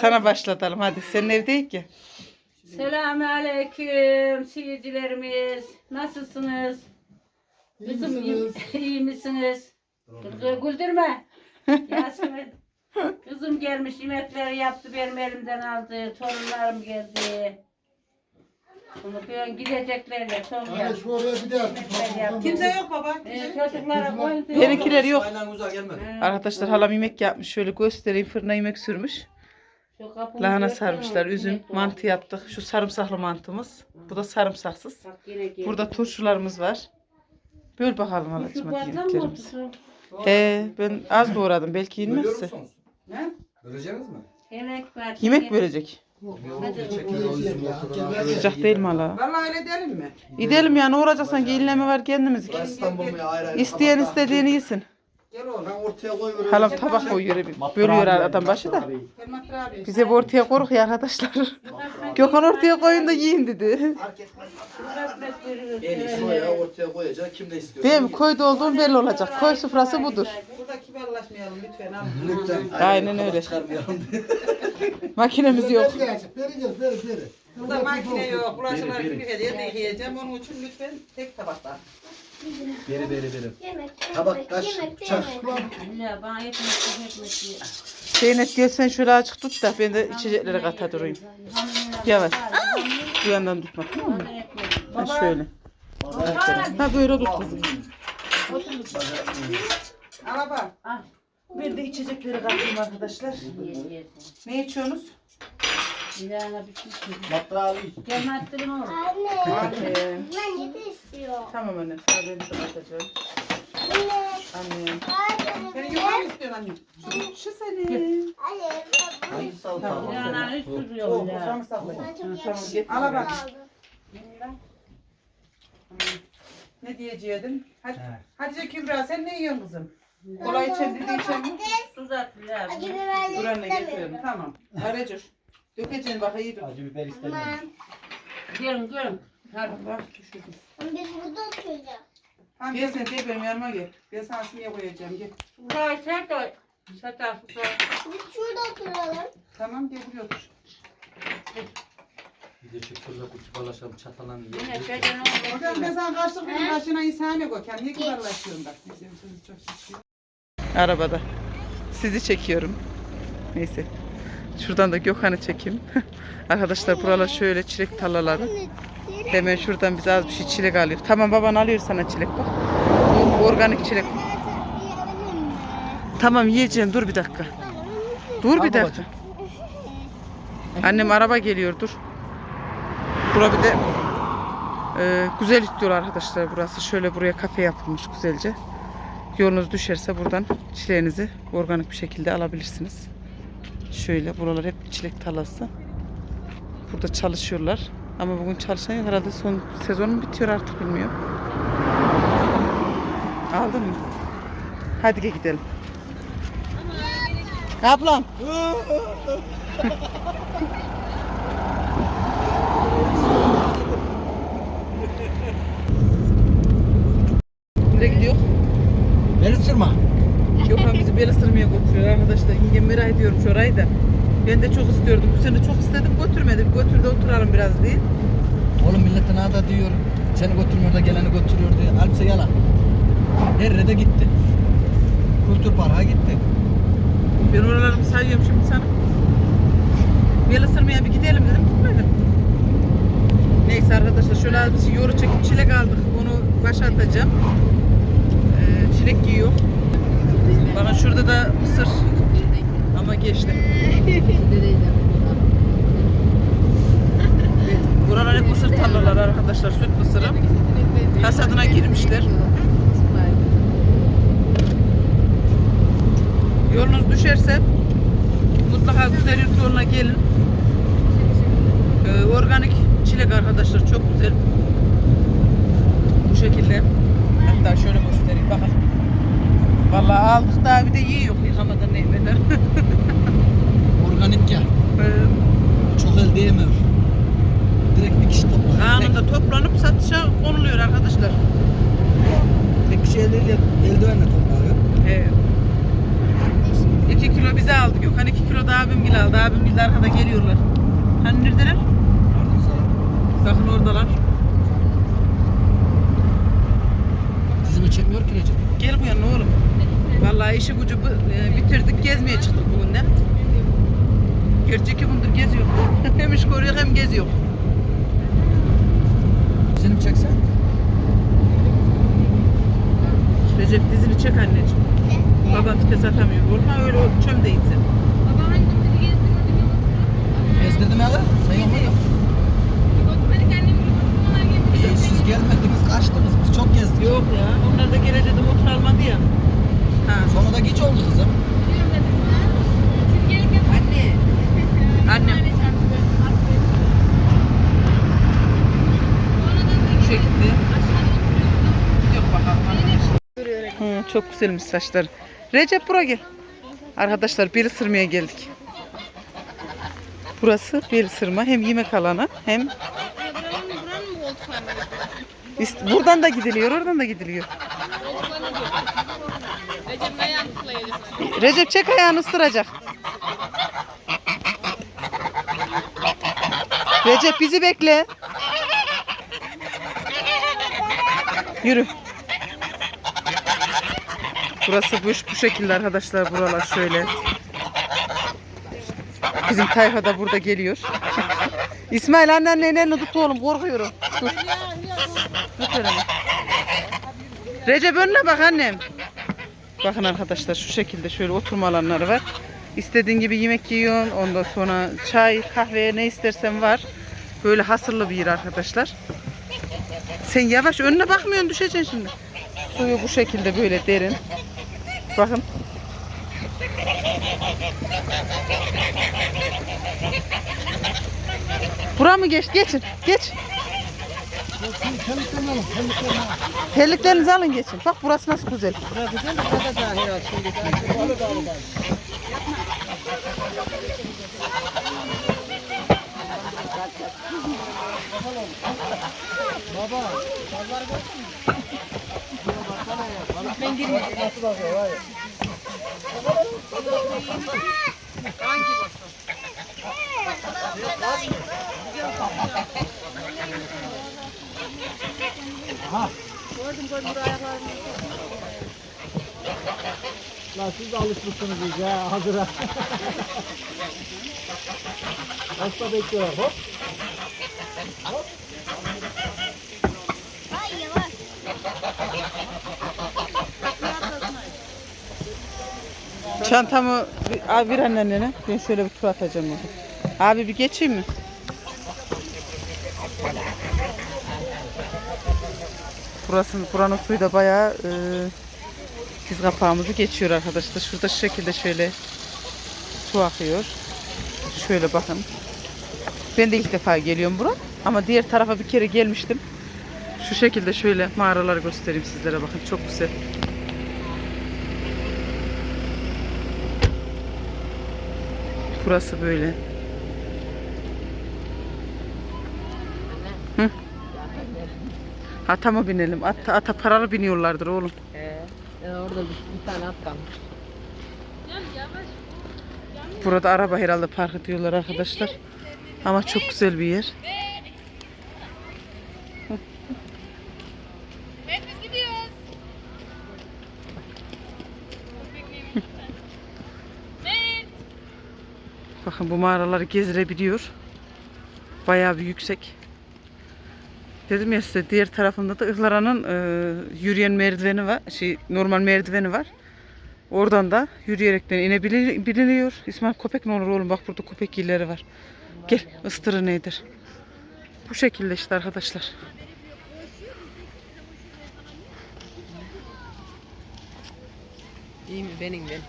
Sana başlatalım hadi. Senin evdeyiz ki. Selamun aleyküm seyircilerimiz. Nasılsınız? Kızım iyi, iyi misiniz? Gül- Güldürme. Yasemin. Kızım gelmiş yemekleri yaptı benim elimden aldı. Torunlarım geldi. Bunu ben gideceklerle sonra. Hani şu oraya bir daha. Kimse yok baba. Ee, çocuklara koydu. Benimkiler yok. Aynen uzağa gelmedi. Arkadaşlar halam yemek yapmış. Şöyle göstereyim. Fırına yemek sürmüş. Lahana sarmışlar. Üzüm, mantı yaptık. Şu sarımsaklı mantımız. Bu da sarımsaksız. Burada turşularımız var. Böl bakalım halacığım hadi yemeklerimizi. He, ben az doğradım. Belki yenmezse. musunuz? Ne? Böleceğiniz mi? Yemek var. Yemek bölecek. Sıcak değil mi hala? Vallahi öyle diyelim mi? Gidelim ya ne inleme var kendimiz. İsteyen istediğini yesin. Gel oğlum. Ben ortaya koyuyorum. Halam tabak koyuyor. bir Bölüyor adam başı da. Gel Matır abi. Bize bu ortaya koruk ya arkadaşlar. Gökhan ortaya koyun da yiyin dedi. En iyisi o ya ortaya koyacak. Kim ne istiyor? Değil mi? Koyda olduğun belli olacak. Koy sufrası budur. Burada kibarlaşmayalım lütfen. Aynen öyle. Çıkarmayalım. Makinemiz yok. Burada makine yok. Biri. bir hediye de yiyeceğim. Onun için lütfen tek tabakta. Beri beri beri. Yemek, Tabak, kaş, yemek, bıçak. Ya bana ekmek ekmek ye. Zeynep gel sen şöyle açık tut da ben de içecekleri kata durayım. Yavaş. Bu yandan tutma tamam mı? Ha şöyle. Ha böyle tut kızım. Araba. Ben de içecekleri katayım arkadaşlar. Ne içiyorsunuz? Bir şey söyle. Matrağı Gel Matır'ım oğlum. Anne, Ee, ben yedi istiyor. tamam anne. Sana ben katacağım. Anne, Annem. Senin yuvan mı istiyorsun anne? Şu senin. anne, Hangi salata? İlana üst duruyor ya. Tamam getir. Araba. aldım. Ne diyeceydin? Hadi, Hatice Kübra sen ne yiyorsun kızım? Kolay içen dedi içen mi? Tuz at ya. Anne istemiyorum. getiriyorum. Tamam. Aracır. Dökeceksin bak iyi dur. Acı biber Tamam. Gelin gelin. Hadi bak düşürdüm. Biz burada oturacağız. Tamam Gel sen de benim yanıma gel. Ben sana şuraya koyacağım gel. Burayı sen de. Sata susa. Biz şurada oturalım. Tamam gel buraya otur. Bir de çektirle kutu balaşalım çatalan Yine çocuğun Hocam ben oğlu. sana karşılık benim başına insani koy. Niye kibarlaşıyorsun bak. Bizim sözü çok şişiyor. Arabada. Sizi çekiyorum. Neyse. Şuradan da Gökhan'ı çekeyim. Arkadaşlar buralar şöyle çilek tarlaları. Hemen şuradan biz az bir şey çilek alıyor. Tamam baban alıyor sana çilek bak. Bu organik çilek. Tamam yiyeceğim dur bir dakika. Dur bir dakika. Annem araba geliyor dur. Bura bir de e, güzel diyor arkadaşlar burası. Şöyle buraya kafe yapılmış güzelce. Yolunuz düşerse buradan çileğinizi organik bir şekilde alabilirsiniz. Şöyle buralar hep çilek tarlası. Burada çalışıyorlar. Ama bugün çalışan yok herhalde son sezonun bitiyor artık bilmiyorum. Aldın mı? Hadi gel gidelim. Ablam. Nereye gidiyor? Beni sırma. Gökhan bizi bel ısırmaya götürüyor arkadaşlar. İngem merak ediyorum orayı da. Ben de çok istiyordum. Bu sene çok istedim götürmedim. Götür de oturalım biraz diye. Oğlum milletin ada diyor. Seni götürmüyor da geleni götürüyor diye. Halbuki yalan. Her yere gitti. Kültür parka gitti. Ben oralarımı sayıyorum şimdi sana. Bel ısırmaya bir gidelim dedim. Gitmedim. Neyse arkadaşlar şöyle bir yoru çekip çilek aldık. Onu başa atacağım. Ee, çilek yiyor. Bana şurada da mısır. Ama geçti. Buralar hep mısır tarlaları arkadaşlar. Süt mısırı. Hasadına girmişler. Yolunuz düşerse mutlaka güzel yurt yoluna gelin. Ee, organik çilek arkadaşlar çok güzel. Bu şekilde. Hatta şöyle göstereyim bakın. Vallahi aldık daha bir de yiyor yıkamadan neymeler. Organik ya. Ee, Çok el değmiyor. Direkt bir kişi toplar. Anında toplanıp satışa konuluyor arkadaşlar. Tek kişi eliyle eldivenle topluyor. Ee, 2 kilo bize aldı. Gökhan 2 kilo da abim gil aldı. Abim gil de arkada geliyorlar. Hani neredeler? Bakın oradalar. Dizimi çekmiyor ki Recep. Gel bu yana oğlum. Vallahi işi gücü e, bitirdik. Gezmeye çıktık bugün de. Gerçi iki gündür geziyor. hem iş görüyor hem geziyor. Dizini çeksen. Recep dizini çek anneciğim. Baba vites atamıyor. Vurma öyle çöm değilsin. Gezdirdim ya da. Muydun? Ee, siz gelmediniz kaçtınız. Biz çok gezdik. Yok ya. Onlar da gele dedim otur almadı ya. Ha. Sonra da geç oldu kızım. Anne. Annem. Yok bakalım. Hı, çok güzelmiş saçlar. Recep buraya gel. Arkadaşlar bir ısırmaya geldik. Burası bir ısırma. Hem yemek alanı hem Buradan da gidiliyor, oradan da gidiliyor. Recep çek ayağını ısıracak. Recep bizi bekle. Yürü. Burası bu, bu şekilde arkadaşlar buralar şöyle. Bizim tayfa da burada geliyor. İsmail anneannenin elini tut oğlum korkuyorum. Dur. Recep önüne bak annem. Bakın arkadaşlar şu şekilde şöyle oturma alanları var. İstediğin gibi yemek yiyorsun. Ondan sonra çay, kahve ne istersen var. Böyle hasırlı bir yer arkadaşlar. Sen yavaş önüne bakmıyorsun düşeceksin şimdi. Suyu bu şekilde böyle derin. Bakın. Bura mı geç? Geçin. Geç. Terliklerinizi alın geçin. Bak burası nasıl güzel. Lan siz alışmışsınız iyice ha hazıra. Hasta bekliyorlar hop. Ay yavaş. Çantamı bir, abi bir annene. Ben şöyle bir tur atacağım orada. Abi bir geçeyim mi? Burası, buranın suyu da bayağı e, diz kapağımızı geçiyor arkadaşlar. Şurada şu şekilde şöyle su akıyor. Şöyle bakın. Ben de ilk defa geliyorum bura. Ama diğer tarafa bir kere gelmiştim. Şu şekilde şöyle mağaraları göstereyim sizlere bakın. Çok güzel. Burası böyle. Hı? Ata mı binelim? Ata, ata paralı biniyorlardır oğlum. orada bir, bir tane at kalmış. Burada araba herhalde park ediyorlar arkadaşlar. Ama çok güzel bir yer. Bakın bu mağaraları gezdirebiliyor. Bayağı bir yüksek. Dedim ya size diğer tarafında da Ihlara'nın e, yürüyen merdiveni var. Şey normal merdiveni var. Oradan da yürüyerekten inebiliyor. İsmail köpek mi olur oğlum? Bak burada köpek yerleri var. Gel ıstırı nedir? Bu şekilde işte arkadaşlar. İyi mi benim ben?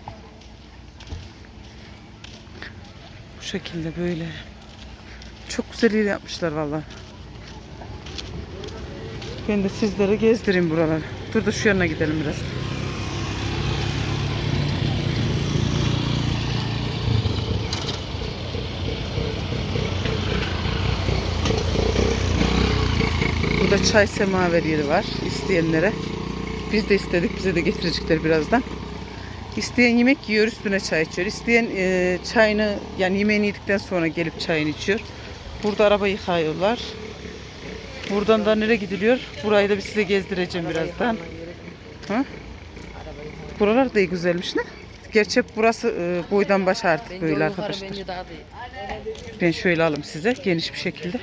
Bu şekilde böyle. Çok güzel yapmışlar vallahi. Ben de sizlere gezdireyim buraları. Dur da şu yana gidelim biraz. Burada çay semaver yeri var isteyenlere. Biz de istedik. Bize de getirecekler birazdan. İsteyen yemek yiyor üstüne çay içiyor. İsteyen e, çayını yani yemeğini yedikten sonra gelip çayını içiyor. Burada araba yıkıyorlar. Buradan da nereye gidiliyor? Burayı da bir size gezdireceğim birazdan. Ha? Buralar da iyi güzelmiş ne? Gerçi burası e, boydan başa artık böyle arkadaşlar. Ben şöyle alayım size geniş bir şekilde.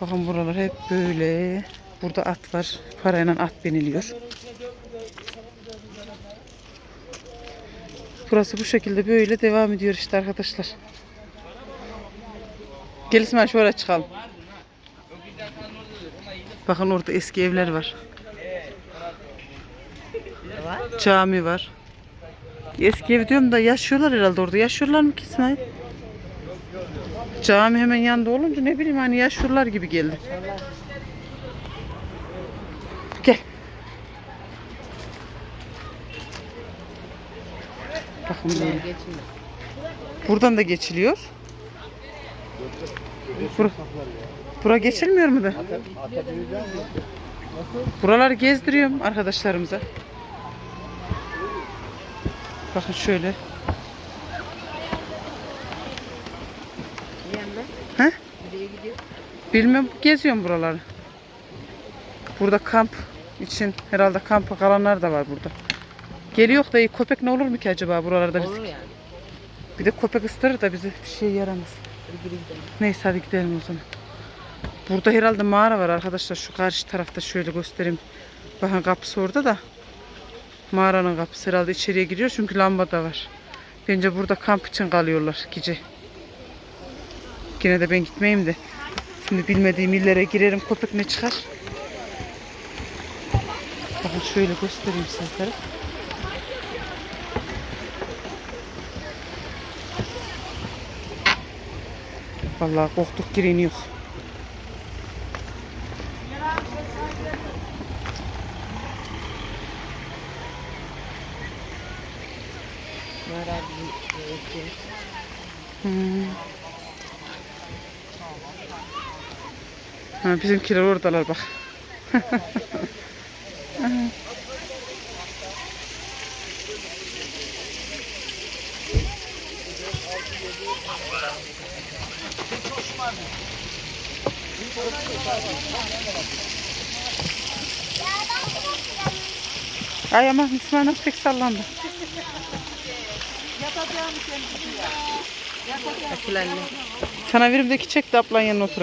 Bakın buralar hep böyle. Burada at var. Parayla at biniliyor. Burası bu şekilde böyle devam ediyor işte arkadaşlar. Gel İsmail şöyle çıkalım. Bakın orada eski evler var. Cami var. Eski ev diyorum da yaşıyorlar herhalde orada. Yaşıyorlar mı ki İsmail? Cami hemen yanında olunca ne bileyim hani yaşıyorlar gibi geldi. Gel. Bakın böyle. Buradan da geçiliyor. Bura, bura geçilmiyor mu da? Buraları gezdiriyorum arkadaşlarımıza. Bakın şöyle. He? Bilmem geziyorum buraları. Burada kamp için herhalde kampa kalanlar da var burada. Geliyor da iyi köpek ne olur mu ki acaba buralarda biz? Olur yani. Bir de köpek ısırır da bize bir şey yaramaz. Neyse hadi gidelim o zaman. Burada herhalde mağara var arkadaşlar. Şu karşı tarafta şöyle göstereyim. Bakın kapısı orada da. Mağaranın kapısı herhalde içeriye giriyor çünkü lamba da var. Bence burada kamp için kalıyorlar gece. Yine de ben gitmeyeyim de. Şimdi bilmediğim illere girerim köpek ne çıkar. Bakın şöyle göstereyim sizlere. Vallahi korktuk gireni yok. Mağara bizim e, eski. Hmm. Ha, bizimkiler oradalar bak. Ay ama nasıl pek sallandı. Sana verim de çek de ablan yanına otur.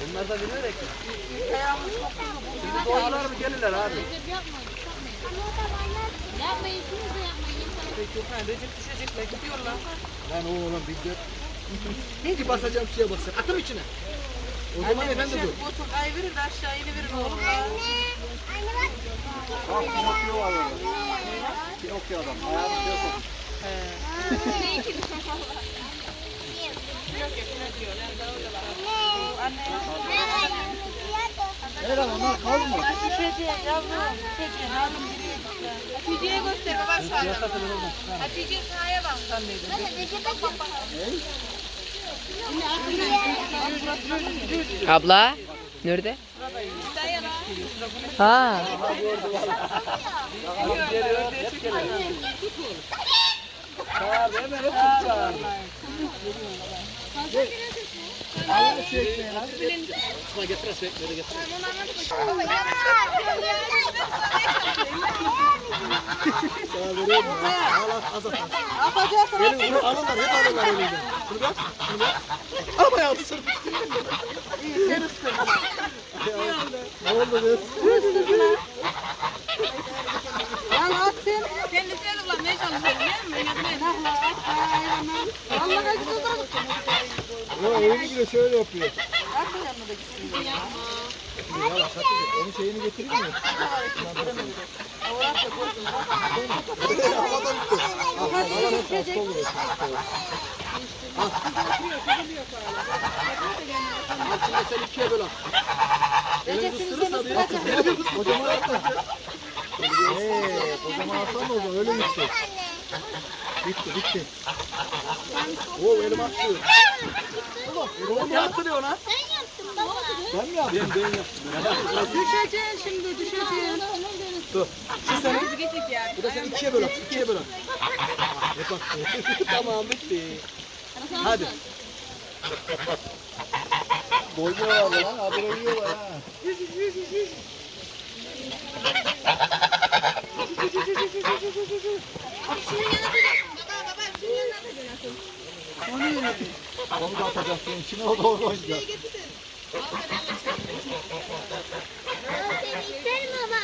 Bunlar da biliyor ya ki. Şimdi doğrular mı gelirler abi? Yapmayın siz de yapmayın. Lan oğlum bir gör. Neydi basacağım suya baksana. Atım içine. O zaman efendi dur. Bak Pinokyo var orada. Pinokyo adam. Ayağını şeye sok. Helal onlar kal mı? Hatice'ye göster baba sağdan. Hatice sahaya bak. Abla. Nerede? Ha. Sıla getir su ekmeği getir. Sana vereyim mi? Al al az at. Elin bunu alırlar hep alırlar elinden. Şunu bak. Şunu bak. Al bayağı sırf. İyi sen ısırdın. Ne oldu kız? Kendisi kullanmaya çalışıyorum değil mi? Yo evini bile şöyle yapıyor. Ya bak Hatice onun şeyini getireyim mi? Havadan gitti. Ah, havadan hep hasta olur. Al. Al şimdi sen ikiye böl al. Elini ısırırsa bir Kocaman atma. Eee kocaman atma mı o zaman öyle gitti. Bitti bitti. Oo elim atlıyor. Oğlum ne attırıyor lan? Sen yaptın baba. Ben mi yaptım? Ben, ben yaptım. Düşeceksin şimdi düşeceksin. Dur. Şu senin. Bu da sen ikiye böl ikiye böl at. Hep bak. tamam bitti. Hadi. Doymuyorlar lan. Haberi yiyorlar ha. Onu da atacaksın içine o da onu koyacak. Sen baba.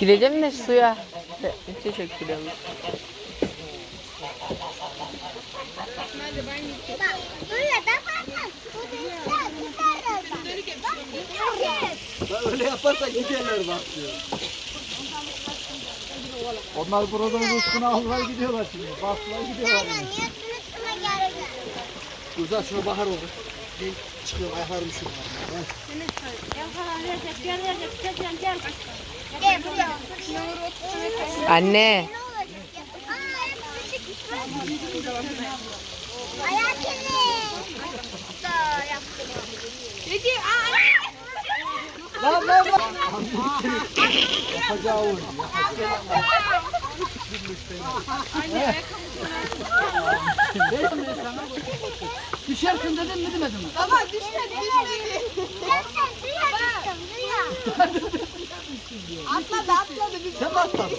Gideceğim de suya. Teşekkür ederim. Bak böyle de bakın. Bu da güzel. Bak Ya öyle yaparsan giderler bak diyor. Onlar buradan üstüne aldılar gidiyorlar şimdi. Bastılar gidiyorlar. Geldin? Güzel şuna bakar olur. Bir çıkıyor ayaklarım şu. Gel. Anne. Ayak yaptım. Peki aa Lan lan lan. Yapacağı oyun. Düşersin dedim mi demedim mi? baba düşmedi düşmedi. Atladı atladı. Sen mi atladın?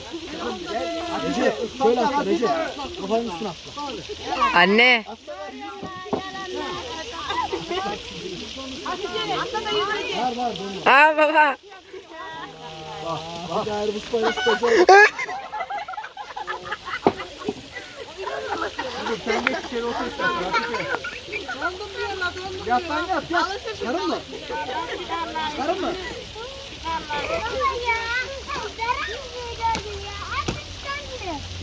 Recep şöyle atla Recep. Kafanın üstüne atla. Anne. Var var dolu. Aa baba. Bak. Hadi ayrı bu spayı tutacağım. Dur sen geç içeri otur istersen. Hatice. Yat lan yat yat. Karın mı? Karın mı?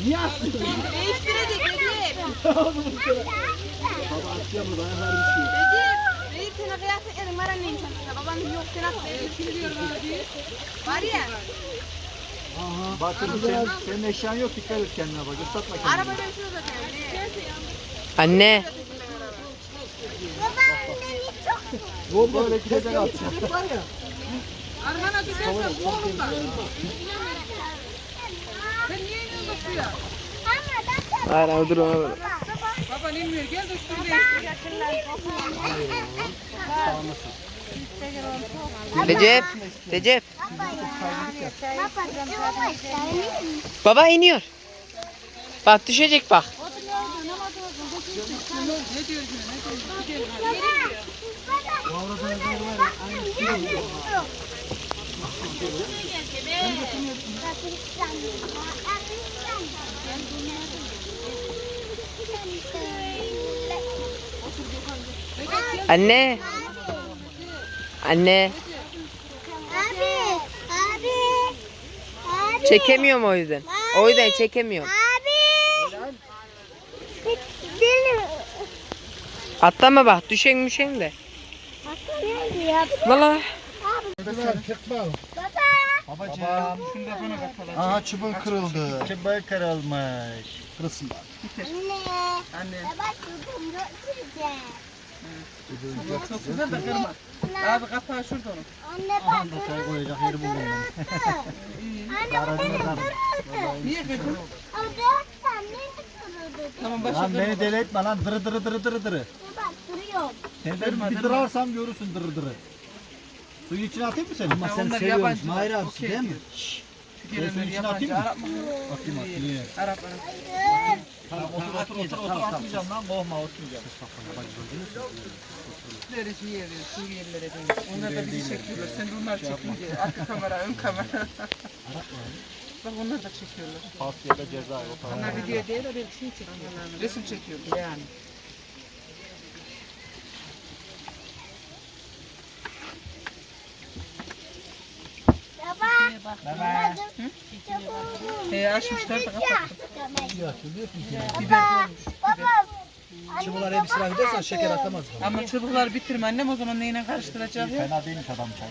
Niye attın? değiştirecek Recep. Baba her bir şey. Recep. Recep sana kıyafetlerin var annenin çantasında. Babanın yok sen bana diye. Var ya. Aha. Bak kızım sen, senin eşyan yok dikkat et kendine bak. Islatma kendini. Arabada bir şey zaten. Anne. Baba annemi çok Bu böyle gidecek atacak. Var ya. Arkana düşersen boğulun da. Sen niye iniyorsun suya? ama da Ara dur ona. Baban inmiyor gel de üstünü değiştir. Recep. Recep. Baba iniyor. Bak düşecek bak. Ne diyor? Anne. Anne. Abi, abi, abi. Çekemiyorum o yüzden. O yüzden çekemiyorum. Abi. Atlama bak. Düşen müşen de. Valla. Baba. Babacığım. Şunu da bana katalım. Aha çubuğun kırıldı. Çubuğu kırılmış. Kırılsın bak. Anne. Anne Baba çocuğum yok güzel. çok güzel de kırma. Abi kapağı şurada onun. Anne Aha bak. da çay koyacak yeri buldum ben. Anne Garajına da. Niye kırdın? Ama dört tane kırıldı. Tamam başa Lan beni deli etme lan dırı dırı dırı dırı dırı. Bak duruyor. Seni de Dırma, bir dırma. dırarsam görürsün dırı dırı. Suyun içine atayım mı seni? Ama sen yabancı. Mahir abi, abisi değil mi? Ben suyun içine atayım mı? Atayım atayım. Arap Arap. Tamam otur otur otur otur atmayacağım lan korkma oturmayacağım. Nereye şey yeri, Suriyelilere değil. Onlar da bizi çekiyorlar. Sen de onlar çekince. Arka kamera, ön kamera. Bak onlar da çekiyorlar. Asya'da ceza yok. Onlar video değil de bir şey çekiyor. Resim çekiyorlar yani. He açmışlar da kapattım. Ya çözüyor ki. Biber dolmuş. Çıvılar hep israf edersen şeker atamaz. Ama çubukları bitirme annem o zaman neyle karıştıracak ya? Fena değilmiş adam çayı.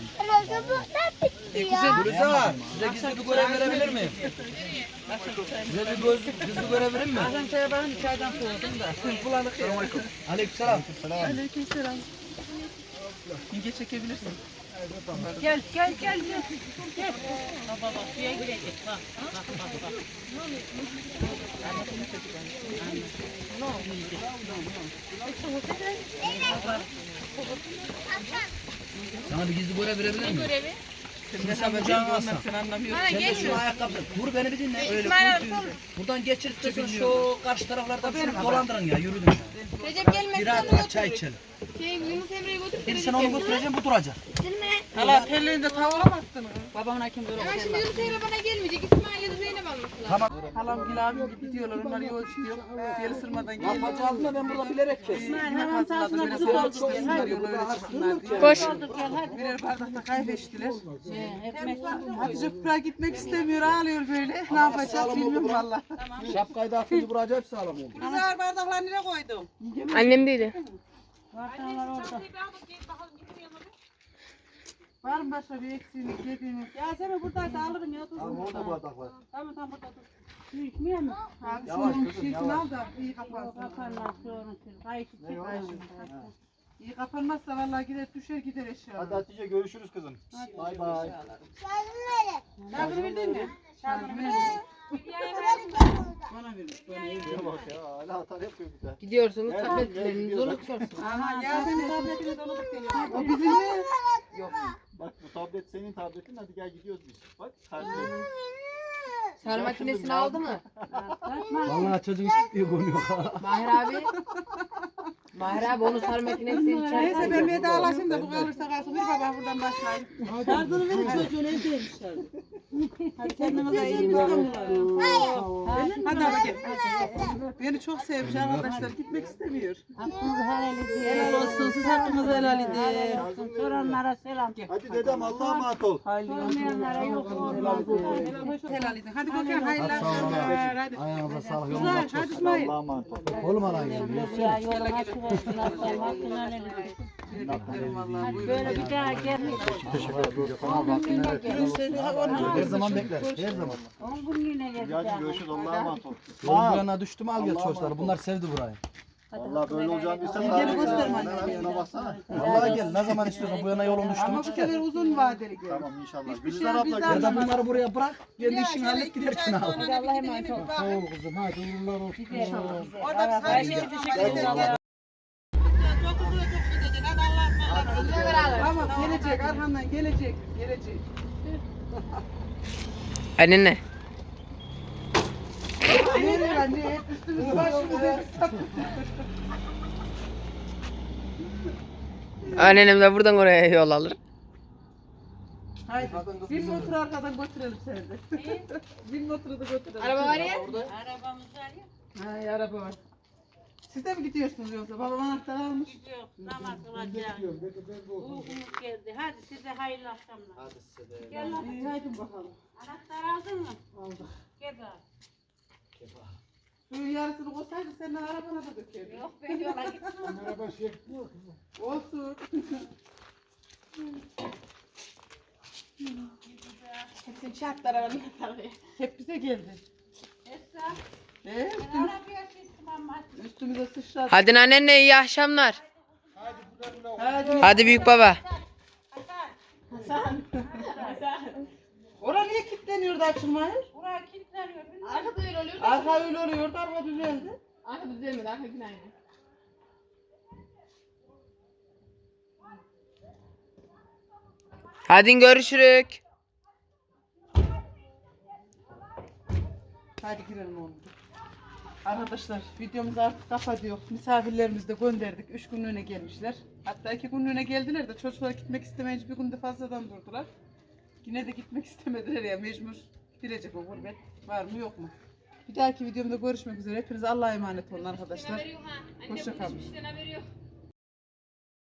E, güzel. Gülüza size gizli bir görev verebilir miyim? Size bir göz, gizli görev verir mi? Bazen çaya bakın çaydan soğudum da. Bulanık ya. Aleykümselam. Aleykümselam. Yenge çekebilirsin. Gel gel gel gel. Gel. Baba bak suya girecek bak. Sana bir gizli görev verebilir miyim? Görevi. Ne can alsan. sen anlamıyorsun. Bana de geç. şu ayakkabı. Vur beni bir dinle. Öyle İsmail abi vur. sor. Buradan geçirip de şu karşı taraflardan şöyle dolandırın ya yürüdün ya. Recep gelmezse Bir rahat çay içelim. Şey, Yunus Emre'yi götür. Bir sen onu götüreceğim bu duracak. Hala telliğinde tavuğlamazsın. Ama şimdi Yunus Emre bana gelmeyecek. İsmail'e lazım. Halam Gül abim gibi gidiyorlar. Onlar yol tutuyor. Geri sırmadan geliyor. Yapacağız altına ben burada bilerek kes. Yemek hazırladım. Böyle salata çıksınlar yola öyle çıksınlar diye. Koş. Birer bardakta kahve içtiler. Hatice Pırağa gitmek istemiyor. Ağlıyor böyle. Ne yapacak bilmiyorum valla. Şapkayı da atınca buraya hep sağlam oldu. Güzel bardaklar nereye koydum? Annem değildi. Var mı başka bir eksiğiniz, yediğiniz? Ya sen buradaysa alırım ya. Dur. Tamam orada bardak var. Tamam tamam burada dur. Su içmiyor mu? Abi Yavaş şunun kızım, şişini yavaş. al da iyi kapansın. Kapanmaz sonra. Kayışı çek. İyi kapanmazsa vallahi gider düşer gider eşya. Hadi Hatice görüşürüz kızım. Bay bay. Şarkını bildin mi? Şarkını bildin Bana vermiş. Bana iyi. Şuna bak ya hala hata yapıyor bir de. Gidiyorsunuz Evet, tabletlerinizi gidiyoruz. unutuyorsunuz. Ama ya senin tabletini de unutup geliyor. O bizim mi? Bak bu tablet senin tabletin hadi gel gidiyoruz biz. Bak kardeşim. Sar makinesini aldı mı? Vallahi çocuğun çıkıyor konuyor. Mahir abi. Mahir abi onu sar makinesini Neyse içeride. ben vedalaşayım da bu kalırsa kalsın. Bir baba buradan başlayayım. Yardını verin çocuğun evdeymişler. Hadi kendinize iyi bakın. Hadi baba gel. Beni çok sevmiş arkadaşlar. Gitmek istemiyor. Helal olsun. Siz hakkınızı helal edin. Soranlara selam. Hadi dedem Allah'a emanet ol. Sormayanlara yok olmaz. Helal edin. Hadi bakayım hayırlı akşamlar. Hadi. Ayağınıza sağlık. Yolunuz açık olsun. Allah'a emanet ol. Oğlum arayın. Ya yolun açık Böyle bir daha gelmeyin. Her zaman bekleriz. Her zaman. On günlüğüne Hadi geleceğim. görüşürüz Allah'a emanet ol. Yol bu yana düştü mü al gel çocuklar. Bunlar sevdi burayı. Vallahi böyle olacağını bilsem Gel daha iyi. baksana. Vallahi gel. Ne zaman istiyorsan bu yana yolun düştü mü Ama bu çık sefer gel. uzun vadeli gel. Tamam inşallah. Gülizar abla gel. Ya da bunları buraya bırak. Kendi işini hallet sonra bir Allah'a emanet ol. Sağ ol kızım. Hadi uğurlar olsun. Orada bir sadece teşekkür ederim. Gelecek gelecek. Gelecek. Nereye anne hep üstümüzü başımızı Annenem de buradan oraya yol alır. Haydi. Bir motoru arkadan götürelim seni de. bir motoru da götürelim. Araba var ya. Arabamız var ya. Hay araba var. Siz de mi gidiyorsunuz yoksa? Babam anahtarı almış. Yok namaz kılacağım. Uykumuz geldi. Hadi size hayırlı akşamlar. Hadi size de. Gel lan. İyi haydi bakalım. Anahtar aldın mı? Aldık. Gel bak. Suyun yarısını koysaydı senin arabana da dökerdin. Yok ben yola gittim. Olsun. Bütün şartlara var tabii. Hep bize geldi. Esra. Ee, üstümüz, arabaya çıktım ama. üstümüze sıçradı. Hadi annenle iyi akşamlar. Hadi. Hadi büyük baba. Ora niye kilitleniyordu açılmayı? Buraya kilitleniyor. Arkada öyle oluyor. Arka öyle oluyordu, arka düzeldi. Arka düzelmedi. Arka yine aynı. Hadi görüşürük. Hadi girelim oğlum. Arkadaşlar videomuzu artık kapatıyor. Misafirlerimizi de gönderdik. Üç günlüğüne gelmişler. Hatta iki günlüğüne geldiler de çocuklar gitmek istemeyince bir günde fazladan durdular. Yine de gitmek istemediler ya mecbur gidilecek o gurbet. Var mı yok mu? Bir dahaki videomda görüşmek üzere. Hepinize Allah'a emanet olun arkadaşlar. Hoşça kalın.